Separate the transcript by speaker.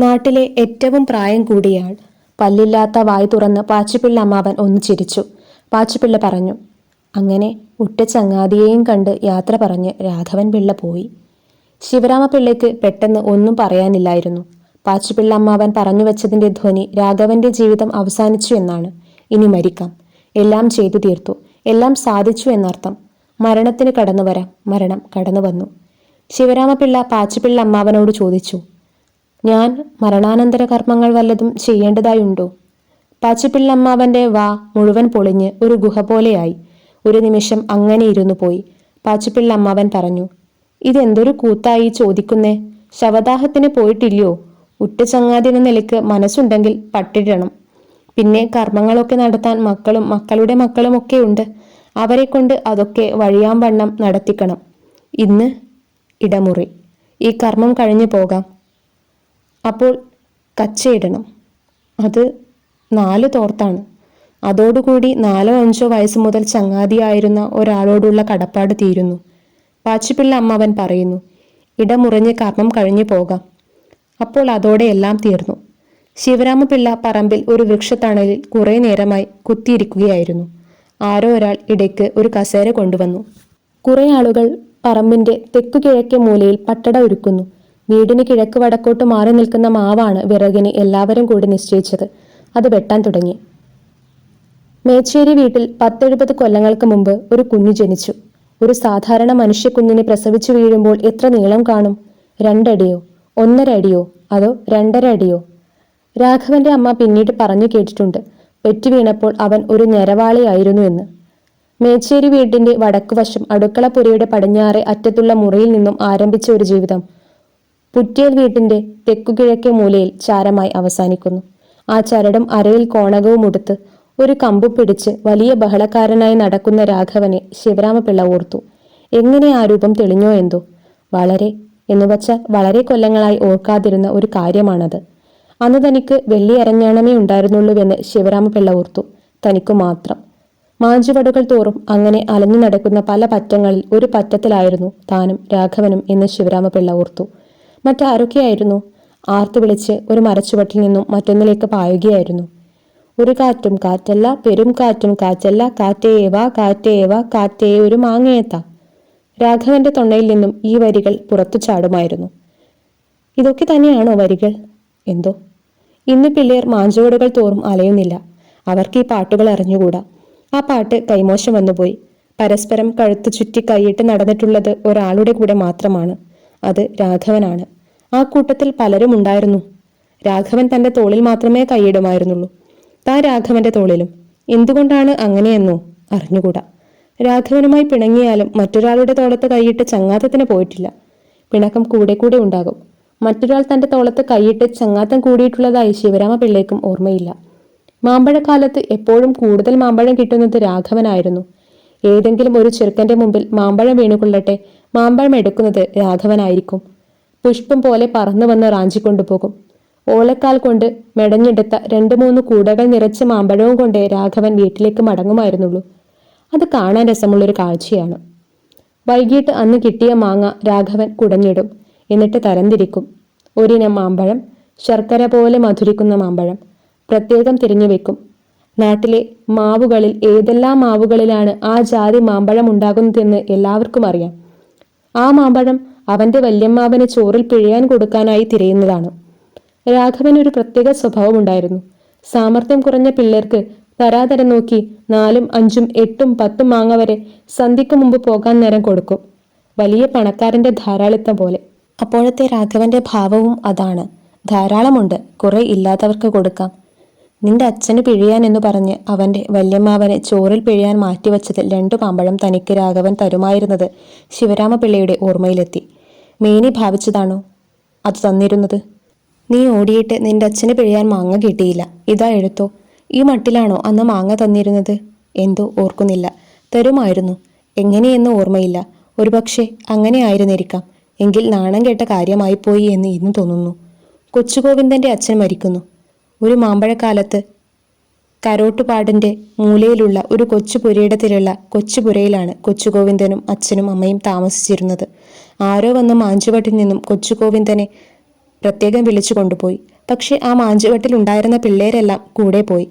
Speaker 1: നാട്ടിലെ ഏറ്റവും പ്രായം കൂടിയാൾ പല്ലില്ലാത്ത വായ് തുറന്ന് പാച്ചുപിള്ള അമ്മാവൻ ഒന്ന് ചിരിച്ചു. പാച്ചുപിള്ള പറഞ്ഞു അങ്ങനെ ഉറ്റ ചങ്ങാതിയെയും കണ്ട് യാത്ര പറഞ്ഞ് രാഘവൻ പിള്ള പോയി. ശിവരാമപിള്ളയ്ക്ക് പെട്ടെന്ന് ഒന്നും പറയാനില്ലായിരുന്നു. പാച്ചുപിള്ള അമ്മാവൻ പറഞ്ഞു വെച്ചതിന്റെ ധ്വനി രാഘവന്റെ ജീവിതം അവസാനിച്ചു എന്നാണ്. ഇനി മരിക്കാം. എല്ലാം ചെയ്തു തീർത്തു. എല്ലാം സാധിച്ചു എന്നർത്ഥം. മരണത്തിന് കടന്നു വരാം. മരണം കടന്നു വന്നു. ശിവരാമപിള്ള പാച്ചുപിള്ള അമ്മാവനോട് ചോദിച്ചു ഞാൻ മരണാനന്തര കർമ്മങ്ങൾ വല്ലതും ചെയ്യേണ്ടതായുണ്ടോ? പാച്ചുപിള്ളമ്മാവന്റെ വാ മുഴുവൻ പൊളിഞ്ഞ് ഒരു ഗുഹ പോലെയായി. ഒരു നിമിഷം അങ്ങനെ ഇരുന്നു പോയി. പാച്ചുപിള്ളമ്മാവൻ പറഞ്ഞു ഇതെന്തൊരു കൂത്തായി ചോദിക്കുന്നേ? ശവദാഹത്തിന് പോയിട്ടില്ലയോ? ഉറ്റ ചങ്ങാതിന് നിലയ്ക്ക് മനസ്സുണ്ടെങ്കിൽ പട്ടിടണം പിന്നെ കർമ്മങ്ങളൊക്കെ നടത്താൻ മക്കളും മക്കളുടെ മക്കളും ഒക്കെ ഉണ്ട്. അവരെ കൊണ്ട് അതൊക്കെ വഴിയാമ്പണ്ണം നടത്തിക്കണം. ഇന്ന് ഇടമുറി. ഈ കർമ്മം കഴിഞ്ഞു പോകാം. അപ്പോൾ കച്ചയിടണം. അത് നാല് തോർത്താണ്. അതോടുകൂടി നാലോ അഞ്ചോ വയസ്സ് മുതൽ ചങ്ങാതിയായിരുന്ന ഒരാളോടുള്ള കടപ്പാട് തീരുന്നു. പാച്ചിപ്പിള്ള അമ്മാവൻ പറയുന്നു ഇടമുറിഞ്ഞ് കർമ്മം കഴിഞ്ഞു പോകാം. അപ്പോൾ അതോടെ എല്ലാം തീർന്നു. ശിവരാമപിള്ള പറമ്പിൽ ഒരു വൃക്ഷത്തണലിൽ കുറേ നേരമായി കുത്തിയിരിക്കുകയായിരുന്നു. ആരോ ഒരാൾ ഇടയ്ക്ക് ഒരു കസേര കൊണ്ടുവന്നു. കുറെ ആളുകൾ പറമ്പിന്റെ തെക്കു കിഴക്കേ മൂലയിൽ പട്ടട ഒരുക്കുന്നു. വീടിന് കിഴക്ക് വടക്കോട്ട് മാറി നിൽക്കുന്ന മാവാണ് വിറകിന് എല്ലാവരും കൂടി നിശ്ചയിച്ചത്. അത് വെട്ടാൻ തുടങ്ങി. മേച്ചേരി വീട്ടിൽ പത്തെഴുപത് കൊല്ലങ്ങൾക്ക് മുമ്പ് ഒരു കുഞ്ഞു ജനിച്ചു. ഒരു സാധാരണ മനുഷ്യക്കുഞ്ഞിനെ പ്രസവിച്ചു വീഴുമ്പോൾ എത്ര നീളം കാണും? രണ്ടടിയോ? ഒന്നര അടിയോ അതോ രണ്ടര അടിയോ രാഘവന്റെ അമ്മ പിന്നീട് പറഞ്ഞു കേട്ടിട്ടുണ്ട്. പെറ്റു വീണപ്പോൾ അവൻ ഒരു ഞരവാളിയായിരുന്നു എന്ന്. മേച്ചേരി വീടിന്റെ വടക്കുവശം അടുക്കളപ്പുരയുടെ പടിഞ്ഞാറെ അറ്റത്തുള്ള മുറിയിൽ നിന്നും ആരംഭിച്ച ഒരു ജീവിതം. പുറ്റിയൽ വീട്ടിന്റെ തെക്കുകിഴക്കേ മൂലയിൽ ചാരമായി അവസാനിക്കുന്നു. ആ ചരടും അരയിൽ കോണകവും ഉടുത്ത് ഒരു കമ്പു പിടിച്ച് വലിയ ബഹളക്കാരനായി നടക്കുന്ന രാഘവനെ ശിവരാമപിള്ള ഓർത്തു. എങ്ങനെ ആ രൂപം തെളിഞ്ഞോ എന്തോ? വളരെ എന്നുവച്ച വളരെ കൊല്ലങ്ങളായി ഓർക്കാതിരുന്ന ഒരു കാര്യമാണത്. അന്ന് തനിക്ക് വെള്ളി അരഞ്ഞാണമേ ഉണ്ടായിരുന്നുള്ളൂവെന്ന് ശിവരാമപിള്ള ഓർത്തു. തനിക്കു മാത്രം. മാഞ്ചുവടുകൾ തോറും അങ്ങനെ അലഞ്ഞു നടക്കുന്ന പല പറ്റങ്ങളിൽ ഒരു പറ്റത്തിലായിരുന്നു താനും രാഘവനും എന്ന് ശിവരാമപിള്ള ഓർത്തു. മറ്റാരൊക്കെയായിരുന്നു? ആർത്തു വിളിച്ച് ഒരു മരച്ചുവട്ടിൽ നിന്നും മറ്റൊന്നിലേക്ക് പായുകയായിരുന്നു. ഒരു കാറ്റും കാറ്റല്ല പെരും കാറ്റും കാറ്റല്ല കാറ്റേവാ കാറ്റേവാ കാറ്റേ ഒരു മാങ്ങയത്ത രാഘവന്റെ തൊണ്ടയിൽ നിന്നും ഈ വരികൾ പുറത്തു ചാടുമായിരുന്നു. ഇതൊക്കെ തന്നെയാണോ വരികൾ? എന്തോ? ഇന്ന് പിള്ളേർ മാഞ്ചുവടുകൾ തോറും അലയുന്നില്ല. അവർക്ക് ഈ പാട്ടുകൾ അറിഞ്ഞുകൂടാ. ആ പാട്ട് കൈമോശം വന്നുപോയി. പരസ്പരം കഴുത്ത് ചുറ്റി കൈയിട്ട് നടന്നിട്ടുള്ളത് ഒരാളുടെ കൂടെ മാത്രമാണ്. അത് രാഘവനാണ്. ആ കൂട്ടത്തിൽ പലരും ഉണ്ടായിരുന്നു. രാഘവൻ തന്റെ തോളിൽ മാത്രമേ കൈയിടുമായിരുന്നുള്ളൂ. താൻ രാഘവന്റെ തോളിലും. എന്തുകൊണ്ടാണ് അങ്ങനെയെന്നോ അറിഞ്ഞുകൂടാ. രാഘവനുമായി പിണങ്ങിയാലും മറ്റൊരാളുടെ തോളത്ത് കൈയിട്ട് ചങ്ങാത്തത്തിന് പോയിട്ടില്ല. പിണക്കം കൂടെ കൂടെ ഉണ്ടാകും. മറ്റൊരാൾ തന്റെ തോളത്ത് കൈയിട്ട് ചങ്ങാത്തം കൂടിയിട്ടുള്ളതായി ശിവരാമ പിള്ളേക്കും ഓർമ്മയില്ല. മാമ്പഴക്കാലത്ത് എപ്പോഴും കൂടുതൽ മാമ്പഴം കിട്ടുന്നത് രാഘവനായിരുന്നു. ഏതെങ്കിലും ഒരു ചെറുക്കന്റെ മുമ്പിൽ മാമ്പഴം വീണുകൊള്ളട്ടെ മാമ്പഴം എടുക്കുന്നത് രാഘവനായിരിക്കും. പുഷ്പം പോലെ പറന്നു വന്ന് റാഞ്ചി കൊണ്ടുപോകും ഓലക്കാൽ കൊണ്ട് മെടഞ്ഞെടുത്ത രണ്ട് മൂന്ന് കൂടകൾ നിറച്ച മാമ്പഴവും കൊണ്ടേ രാഘവൻ വീട്ടിലേക്ക് മടങ്ങുമായിരുന്നുള്ളൂ. അത് കാണാൻ രസമുള്ളൊരു കാഴ്ചയാണ്. വൈകിട്ട് അന്ന് കിട്ടിയ മാങ്ങ രാഘവൻ കുടഞ്ഞിടും. എന്നിട്ട് തരംതിരിക്കും. ഒരിനം മാമ്പഴം ശർക്കര പോലെ മധുരിക്കുന്ന മാമ്പഴം പ്രത്യേകം തിരിഞ്ഞു വെക്കും. നാട്ടിലെ മാവുകളിൽ ഏതെല്ലാം മാവുകളിലാണ് ആ ജാതി മാമ്പഴം ഉണ്ടാകുന്നതെന്ന് എല്ലാവർക്കും അറിയാം. ആ മാമ്പഴം അവന്റെ വല്യമ്മാവന് ചോറിൽ പിഴയാൻ കൊടുക്കാനായി തിരയുന്നതാണ്. രാഘവന് ഒരു പ്രത്യേക സ്വഭാവമുണ്ടായിരുന്നു സാമർഥ്യം കുറഞ്ഞ പിള്ളേർക്ക് തരാതരം നോക്കി നാലും അഞ്ചും എട്ടും പത്തും മാങ്ങ വരെ സന്ധിക്ക് മുമ്പ് പോകാൻ നേരം കൊടുക്കും. വലിയ പണക്കാരന്റെ ധാരാളിത്തം പോലെ. അപ്പോഴത്തെ രാഘവന്റെ ഭാവവും അതാണ്. ധാരാളമുണ്ട്. കുറെ ഇല്ലാത്തവർക്ക് കൊടുക്കാം. നിന്റെ അച്ഛന് പിഴിയാൻ എന്ന് പറഞ്ഞ് അവന്റെ വല്യമ്മാവനെ ചോറിൽ പിഴിയാൻ മാറ്റിവെച്ചതിൽ രണ്ടു പാമ്പഴം തനിക്ക് രാഘവൻ തരുമായിരുന്നത് ശിവരാമപിള്ളയുടെ ഓർമ്മയിലെത്തി. മേനി ഭാവിച്ചതാണോ? അത് തന്നിരുന്നത്? നീ ഓടിയിട്ട് നിന്റെ അച്ഛന് പിഴിയാൻ മാങ്ങ കിട്ടിയില്ല. ഇതാ എഴുത്തോ. ഈ മട്ടിലാണോ അന്ന് മാങ്ങ തന്നിരുന്നത്? എന്തോ ഓർക്കുന്നില്ല. തരുമായിരുന്നു. എങ്ങനെയെന്ന് ഓർമ്മയില്ല. ഒരുപക്ഷെ അങ്ങനെ ആയിരുന്നിരിക്കാം എങ്കിൽ നാണം കേട്ട കാര്യമായിപ്പോയി എന്ന് ഇന്ന് തോന്നുന്നു. കൊച്ചുഗോവിന്ദന്റെ അച്ഛൻ മരിക്കുന്നു. ഒരു മാമ്പഴക്കാലത്ത് കരോട്ടുപാടിന്റെ മൂലയിലുള്ള ഒരു കൊച്ചു പുരയിടത്തിലുള്ള കൊച്ചുപുരയിലാണ് കൊച്ചുഗോവിന്ദനും അച്ഛനും അമ്മയും താമസിച്ചിരുന്നത്. ആരോ വന്ന മാഞ്ചുവട്ടിൽ നിന്നും കൊച്ചുഗോവിന്ദനെ പ്രത്യേകം വിളിച്ചു കൊണ്ടുപോയി. പക്ഷേ ആ മാഞ്ചുവട്ടിലുണ്ടായിരുന്ന പിള്ളേരെല്ലാം കൂടെ പോയി.